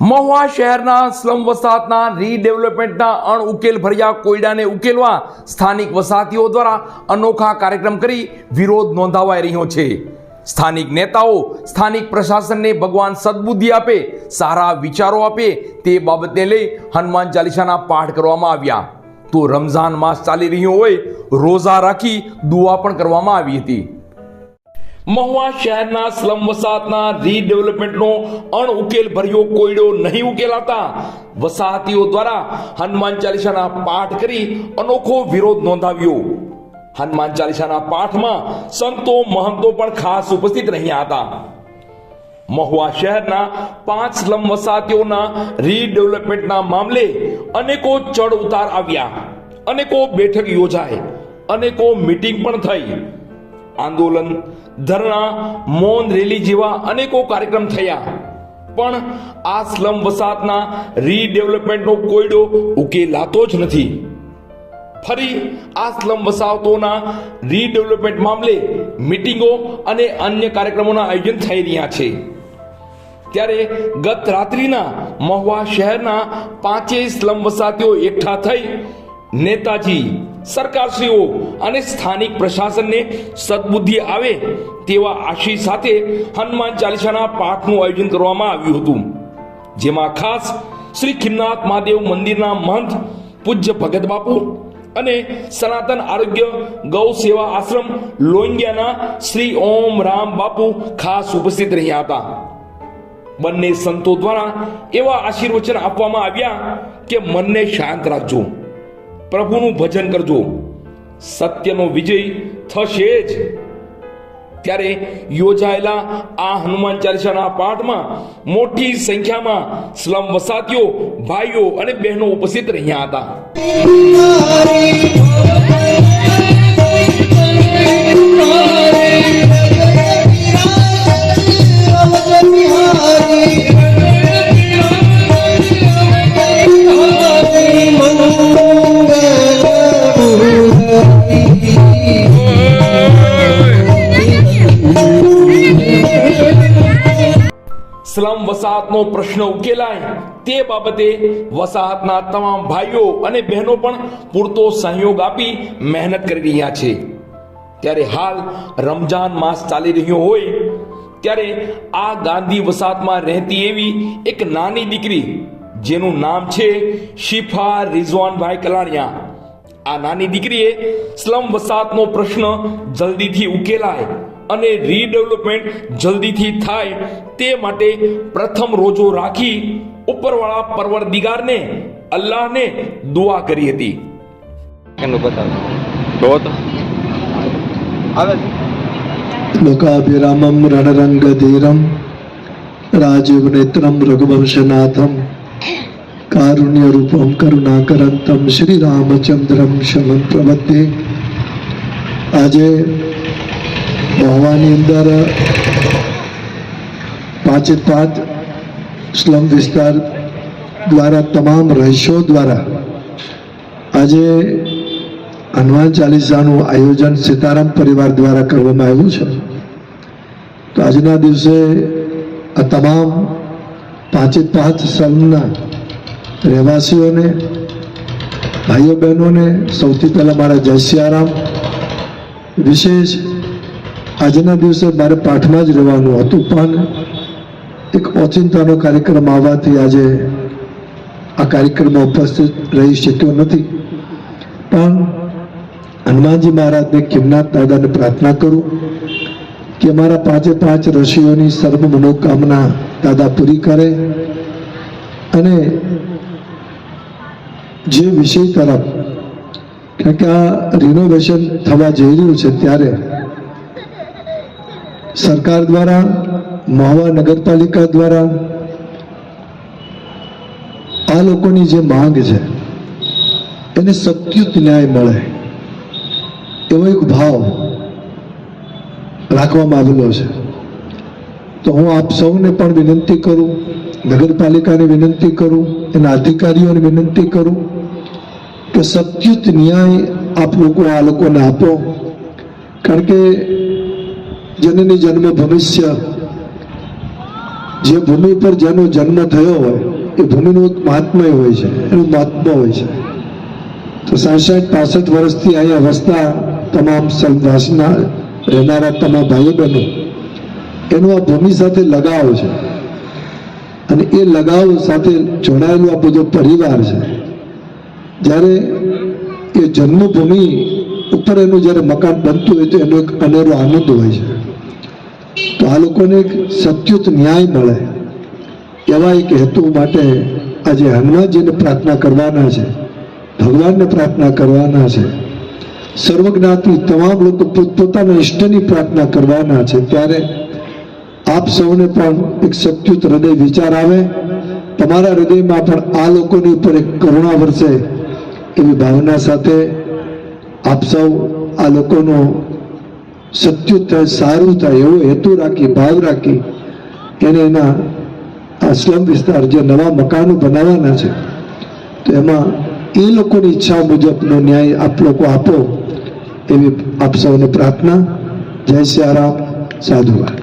મહુવા શહેરના સ્લમ વસાહતના રીડેવલપમેન્ટના અણઉકેલ ભર્યા કોયડાને ઉકેલવા સ્થાનિક વસાહતીઓ દ્વારા અનોખા કાર્યક્રમ કરી વિરોધ નોંધાવાઈ રહ્યો છે. સ્થાનિક નેતાઓ સ્થાનિક પ્રશાસનને ભગવાન સદબુદ્ધિ આપે, સારા વિચારો આપે તે બાબતને લઈ હનુમાન ચાલીસાના પાઠ કરવામાં આવ્યા. તો રમઝાન માસ ચાલી રહ્યો હોય, રોઝા રાખી દુઆ પણ કરવામાં આવી હતી. મહુવા શહેરના સ્લમ વસાહતના રીડેવલપમેન્ટનો અણઉકેલ ભર્યો કોયડો નહીં ઉકેલાતા. વસાહતીઓ દ્વારા હનુમાન ચાલીસાના પાઠ કરી અનોખો વિરોધ નોંધાવ્યો. હનુમાન ચાલીસાના પાઠમાં સંતો મહંતો પણ ખાસ ઉપસ્થિત રહ્યા હતા. મહુવા શહેરના પાંચ સ્લમ વસાહતીઓના રીડેવલપમેન્ટના મામલે અનેકો ચડ ઉતાર આવ્યા. અનેકો બેઠક યોજાય અનેકો મીટિંગ પણ થઈ. આંદોલન, ધરણા, મૌન રેલી જેવા અનેકો કાર્યક્રમ થયા. પણ આ સ્લમ વસાહતના રીડેવલપમેન્ટનો કોયડો ઉકેલાતો જ નથી. ફરી આ સ્લમ વસાહતોના રીડેવલપમેન્ટ મામલે મીટિંગો અને અન્ય કાર્યક્રમોના આયોજન થઈ રહ્યા છે. ત્યારે ગત રાત્રિના મહુવા શહેરના પાંચેય સ્લમ વસાતીઓ એકઠા થઈ નેતાજી સરકારશ્રીઓ અને સ્થાનિક પ્રશાસનને સદબુદ્ધિ આવે તેવા આશીષ સાથે હનુમાન ચાલીસાના પાઠનું આયોજન કરવામાં આવ્યું હતું. જેમાં ખાસ શ્રી ખિમનાથ મહાદેવ મંદિરના મહંત પૂજ્ય ભગત બાપુ અને સનાતન આરોગ્ય ગૌ સેવા આશ્રમ લોંગિયાના શ્રી ઓમ રામ બાપુ ખાસ ઉપસ્થિત રહ્યા હતા. બંને સંતો દ્વારા એવા આશીર્વચન આપવામાં આવ્યા કે મનને શાંત રાખજો. પ્રભુનું ભજન કરજો. સત્યનો વિજય થશે જ. ત્યારે યોજાયેલા આ હનુમાન ચાલીસાના પાઠમાં મોટી સંખ્યામાં સ્લમ વસાતીઓ, ભાઈઓ અને બહેનો ઉપસ્થિત રહ્યા હતા. સ્લમ વસાહતનો પ્રશ્ન ઉકેલાય તે બાબતે વસાહતના તમામ ભાઈઓ અને બહેનો પણ પૂરતો સહયોગ આપી મહેનત કરી રહ્યા છે. ત્યારે હાલ રમજાન માસ ચાલી રહ્યો હોય, ત્યારે આ ગાંધી વસાહતમાં રહેતી એવી એક નાની દીકરી, જેનું નામ છે શિફા રિઝવાનભાઈ કલાણિયા. આ નાની દીકરીએ સ્લમ વસાહતનો પ્રશ્ન જલ્દીથી ઉકેલાય. અને રીડેવલપમેન્ટ જલ્દીથી થાય તે માટે પ્રથમ રોજો રાખી ઉપરવાળા પરવરદિગારને અલ્લાહને દુઆ કરી હતી. એનું બતાવો. તો આવે. લોકાભિરામમ રણરંગ ધીરમ રાજીવ નેત્રમ રઘુવંશનાથમ કારુણ્ય રૂપમ કરુણાકરંતમ શ્રી રામચંદ્રમ શમન પ્રવતે આજે મહુવાની અંદર પાંચે પાંચ સ્લમ વિસ્તાર દ્વારા તમામ રહીશો દ્વારા આજે હનુમાન ચાલીસાનું આયોજન સીતારામ પરિવાર દ્વારા કરવામાં આવ્યું છે. તો આજના દિવસે આ તમામ પાંચે પાંચ સ્લમના રહેવાસીઓને, ભાઈઓ બહેનોને સૌથી પહેલાં મારા જય સિયારામ, વિશેષ આજના દિવસે મારે પાઠમાં જ રહેવાનું હતું, પણ એક ઓચિંતાનો કાર્યક્રમ આવવાથી આજે આ કાર્યક્રમમાં ઉપસ્થિત રહી શક્યો નથી. પણ હનુમાનજી મહારાજને કિમનાથ દાદાને પ્રાર્થના કરું કે અમારા પાંચે પાંચ રસીઓની સર્વ મનોકામના દાદા પૂરી કરે અને જે વિષય તરફ, કારણ કે આ રિનોવેશન થવા જઈ રહ્યું છે ત્યારે સરકાર દ્વારા મહુવા નગરપાલિકા દ્વારા આ લોકોની જે માંગ છે, એને સત્યુત ન્યાય મળે એવો એક ભાવ રાખવામાં આવેલો છે. તો હું આપ સૌને પણ વિનંતી કરું, નગરપાલિકાને વિનંતી કરું, એના અધિકારીઓને વિનંતી કરું કે સત્યુત ન્યાય આપ લોકો આ લોકોને આપો. કારણ કે જનની જન્મ ભવિષ્ય જે ભૂમિ પર જેનો જન્મ થયો હોય, એ ભૂમિનું એક મહાત્મય હોય છે, એનું મહાત્મા હોય છે. તો સાસઠ, પાસઠ વર્ષથી અહીંયા વસતા તમામ સંવાસના રહેનારા તમામ ભાઈઓ બહેનો એનો આ ભૂમિ સાથે લગાવ છે. અને એ લગાવ સાથે જોડાયેલો આ બધો પરિવાર છે. જ્યારે એ જન્મભૂમિ ઉપર એનું જ્યારે મકાન બનતું હોય તો એનો એક અનેરો આનંદ હોય છે. તો આ લોકોને સત્યુત ન્યાય મળે એવા એક હેતુ માટે આજે હનુમાનજીને પ્રાર્થના કરવાના છે, ભગવાનને પ્રાર્થના કરવાના છે. સર્વજ્ઞાતિ તમામ લોકો પોતપોતાના ઈષ્ટની પ્રાર્થના કરવાના છે. ત્યારે આપ સૌને પણ એક સત્યુત હૃદય વિચાર આવે. તમારા હૃદયમાં પણ આ લોકોની ઉપર એક કરુણા વરસે એવી ભાવના સાથે આપ સૌ આ લોકોનો સત્યુત થાય સારું થાય એવો હેતુ રાખી, ભાવ રાખી એને એના આ સ્લમ વિસ્તાર જે નવા મકાનો બનાવવાના છે, તો એમાં એ લોકોની ઈચ્છા મુજબનો ન્યાય આપ લોકો આપો એવી આપ સૌને પ્રાર્થના. જય સિયારામ, સાધુવાદ.